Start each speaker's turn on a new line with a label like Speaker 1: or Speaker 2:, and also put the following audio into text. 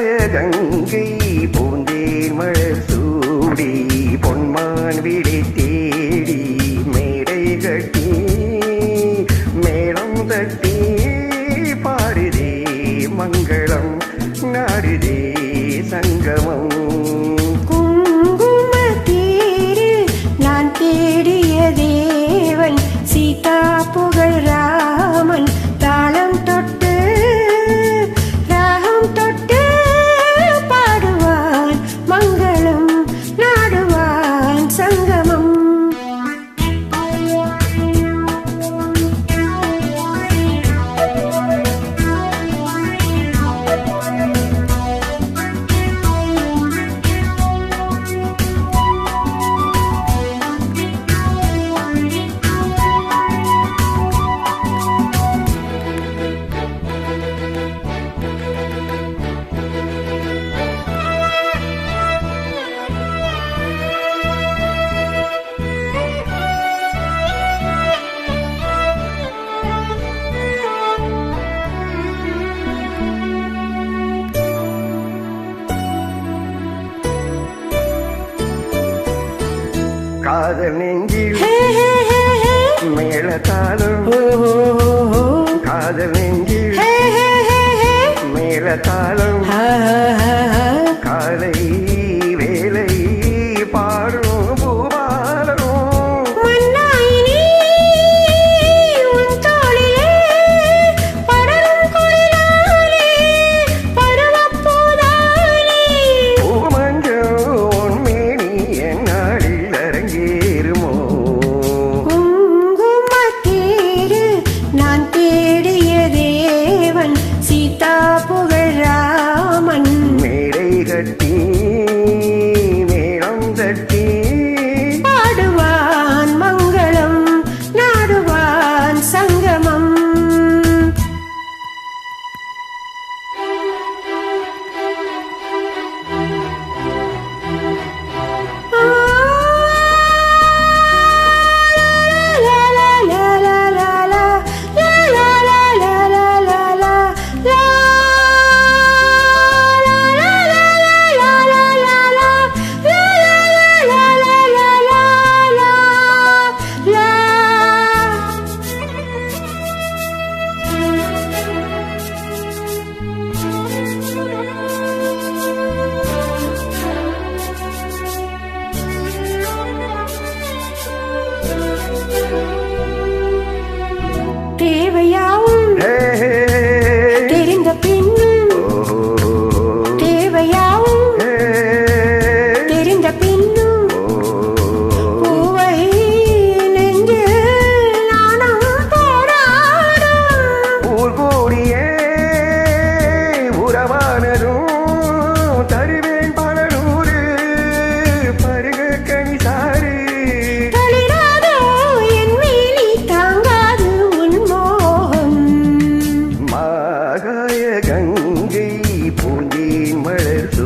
Speaker 1: ஆகாய கங்கை பூந்தேன் மழல் சூடி பொன்மான் விடை தேடி மேடை கட்டி மேளம் தட்டி பாடுதே மங்களம் நாடுதே சங்கமம். காதல் நெஞ்சில்
Speaker 2: மேலத்தாளம்
Speaker 1: காதல் நெஞ்சில்
Speaker 2: மேலத்தாளம் காலை கங்கை பூந்தேன்
Speaker 1: மலர்